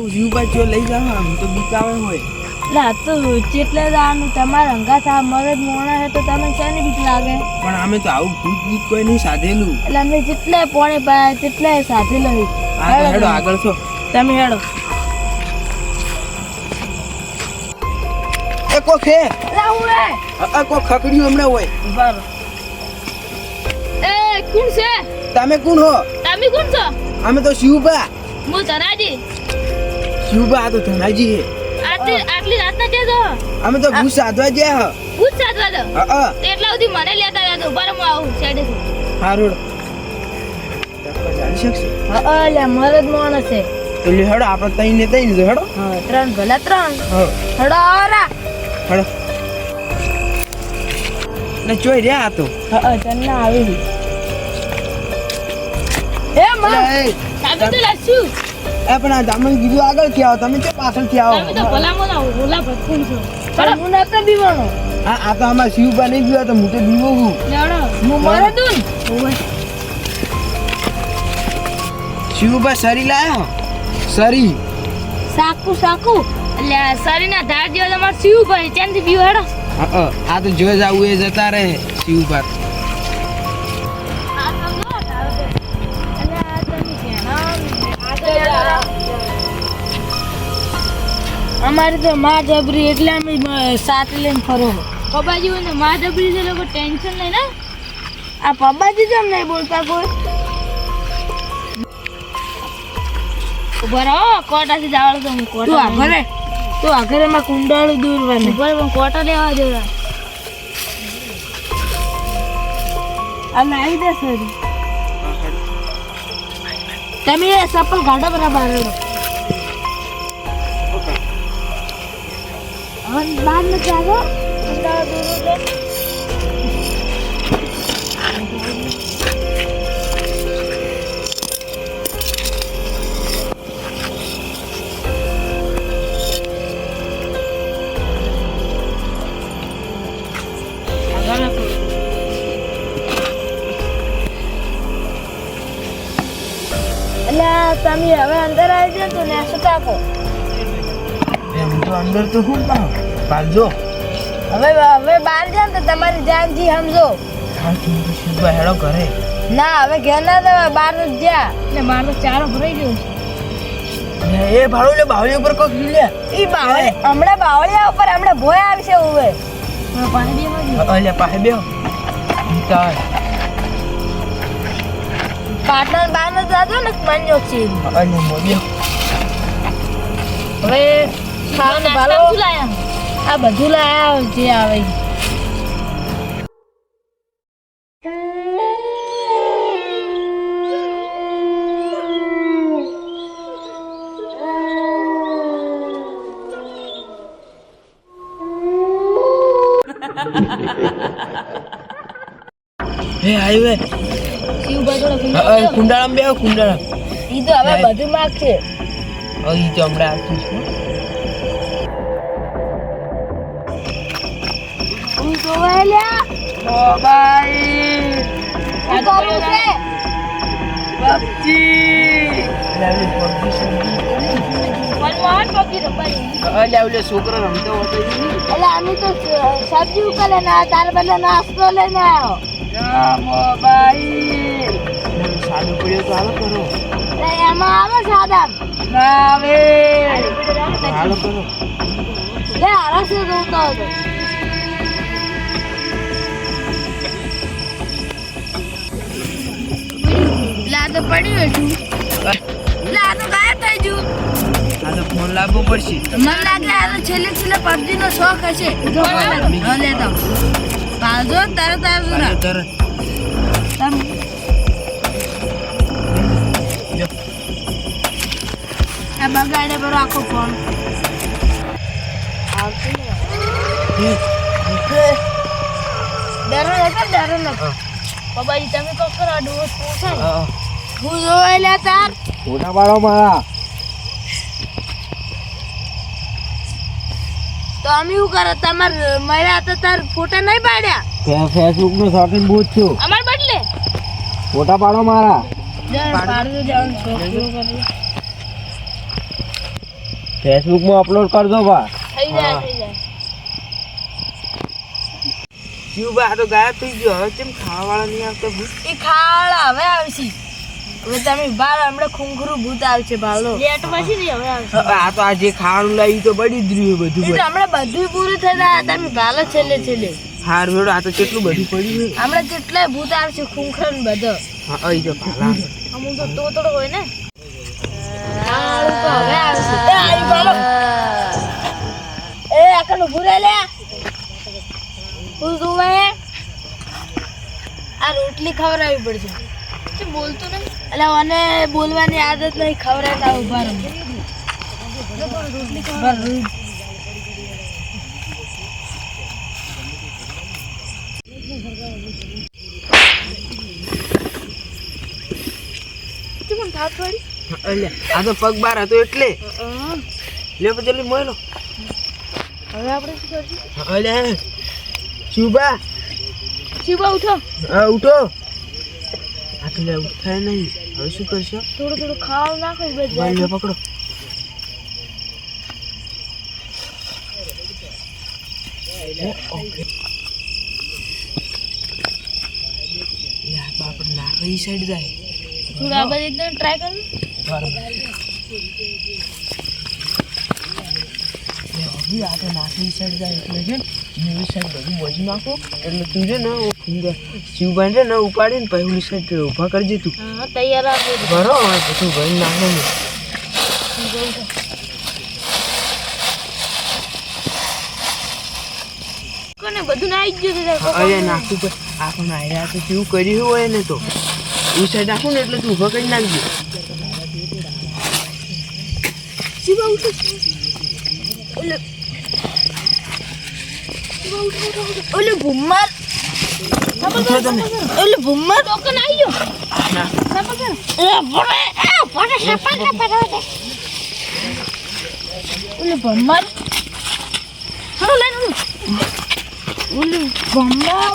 જીવબા જો લઈ જાવ આમ તો બીક હોય. લા તો ચેટલે દાનું તમારા અંગાત આ મરદ મોણા હે તો તમે ક્યાંની બીક લાગે? પણ અમે તો આવું ભૂત ભૂત કોઈ નહીં સાધેલું. એટલે અમે જેટલે પોણે પાયા તેટલે સાથે લઈ આ તો હેડો આગળ છો. તમે હેડો. એ કો ખે હું એ આ કો ખકડ્યું હમણાં હોય. ઊભા એ કોણ છે? તમે કોણ હો? તમે કોણ છો? અમે તો શિવબા હું ધનાજી આ તો ધનાજી હે આટલી રાતના છે તો અમે તો ભૂત સાધવા ગયા હ. ભૂત સાધવા દો હા એટલા સુધી મને લેતા રહ્યા તો હું આવું સાઈડે હારું જાણી શકશે? હા અલ્યા મરદ મોણસ છે. તો લે હેડો આપણે તઈ ને તઈ ને હેડો. હા ત્રણ ભલા ત્રણ. હા. હેડો આવરા હેડો. ને જોઈ રહ્યા આ તો. હા ચન્ના આવી. એ માં. અલા, એ. તમે તો લાશું એ પણ આ જામન કીધું આગળથી આવો તમે કે પાછળથી આવો? તમે તો ભલામો ના ઓલા ભટકું છો. પણ હું નતો બીવાનો હા આ તો આમાં શિવબા નહીં ગયો તો હું તો બીવો હું. હું મરદ હું શિવ શિવબા સરી લાયો સરી સાકુ સાકુ. એટલે સરી ના ધાર જેવો તમારે શિવ ભાઈ ત્યાંથી બીવ હેડો. હા. આ તો જો જાવું એ જતા રહે શિવબા અમારે તો માં જબરી એટલે અમે સાથ લઈને ફરો. પપ્પાજી ને માં જબરી છે લોકો ટેન્શન નહીં ને. આ પપ્પાજી કેમ નહીં બોલતા કોઈ? ઊભા કોટાથી જવાનું તો હું તું કોટા તું આગળ એમાં કુંડાળું ઊભા રહો, પણ કોટા લેવા દેવા આ આવી દે સર. તમે એ સપલ ગાડા બરાબર એટલે આગળ આપો. એટલે આ તમે હવે અંદર આવી જાઓ તો ને શું તો અંદર તો શું પાવ પાલજો હવે હવે બહાર જાવ ને તો તમારી જાનજી સમજો. હેડો ઘરે. ના હવે ઘેર ના જવા બહાર જ જા ને મારે તો ચારો ભરાઈ ગયો છે. એ ભાડું લે બાવળી ઉપર કોક લે. ઈ બાવળી હમણાં બાવળિયા ઉપર હમણાં ભોય આવશે હવે દેવા દે અલ્યા પાહે બેહો. નીતાળ પાટણ બહાર ન જાજો ને માન્યો છે. અલ્યા મો હવે ખાવાનું ભાલો. લાયા? આ બધું લાયા જે આવે. હે જોડે કુંડાળામાં બેહો કુંડાળા ઈ તો હવે બધું માગશે. ઈ તો હમણાં આવતું છે જોવા લ્યા મોબાઈલ શું કરું છે? પબજી. છોકરો રમતો હતો? એટલે અમે તો સબ્જી ઉકલે ના તાર બદલે નાસ્તો લઈને આવ્યો મોબાઈલ સાદું પડ્યું તો હાલો કરો. એમાં આવે સાદા. ના આવે. હાલો કરો. લે આરસ જોતો હતો? લા તો પડ્યું હતું લા તો ગાયબ થઈ ગયું. આ તો ફોન લાવવો પડશે. મને લાગે આ તો છેલ્લે છેલ્લે પબજી નો શોખ હશે. હા લે તો. પાલજો તારે તારે પાછો તરત જો. આ બગાડે બરો આખો ફોન. હે, ડરો હતો ડરો નતો પપ્પાજી તમે કોક કરો ડોસ હા. હું જોવાય લે તાર. ફોટા પાડો મારા તો અમે શું કરે? તમાર મળ્યા તો તાર ફોટા નહીં પાડ્યા? ફેસબુકમાં છું. અમાર બદલે? ફોટા પાડો મારા. અપલોડ કરજો બા. થઈ જાય. થઈ જાય. જીવ તો ગાયબ થઈ ગયો. હવે કેમ ખાવાવાળા નહીં આવતો એ ખાવાળા હવે આવશે. હવે તમે બાર હમણાં ખૂંખરું ભૂત આવશે ભાલો. લેટ પછી ને હવે આવશે. આ તો આ જે ખાવાનું તો બળી જ બધું એ તો હમણાં બધું પૂરું થઈ જાય તમે ભાલો છેલ્લે છેલ્લે. હાર વેડો આ તો કેટલું બધું પડ્યું હમણાં કેટલાય ભૂત આવશે ખૂંખર ને બધો. હા અહીં તો ભાલા. અમુક તો તોતડો હોય ને. હવે આવશે. એ આકડ ઊભું રહે લે. તું તું ભાઈ આ રોટલી ખવડાવવી પડશે. બોલતો નહીં. એટલે મને બોલવાની આદત નહીં ઊભા રહો. બસ. તે પડી એટલે આ તો પગ બાર હતો એટલે. લે પછી જલ્દી મોય લો હવે આપણે શું કરશું? શુભા ઉઠો. હા ઉઠો. આ ઉઠાય નહીં. હવે શું કરશો? થોડું થોડું ખાવાનું નાખો ભાઈ લે પકડો. બાપ નાખો સાઈડ જાય. થોડું આ બાજુ એકદમ ટ્રાય કરું. બરાબર લે હવે આ તો નાખી જાય એટલે છે ને સાઈડ બધું મોજી નાખો. એટલે તું છે ને ફિંગર શિવભાઈ છે ને ઉપાડીને પછી ઓલી સાઈડ ઊભા કરજે તું. હા તૈયાર આપો બરોબર બધું ભાઈ નાખો કોને બધું નાખી ગયું અરે નાખું તો. આ પણ તો કેવું કર્યું હોય ને તો. એ સાઈડ નાખું ને એટલે તું ઊભા કરી નાખજો. શિવા ઉઠો. ઓલું ભૂમર. ઓલું ભૂમર. ટોકન આવી ગયો. ના. એ ભણે એ ભણે સપા ને પરાવે ઓલું ભૂમર. ઓલું ભૂમર.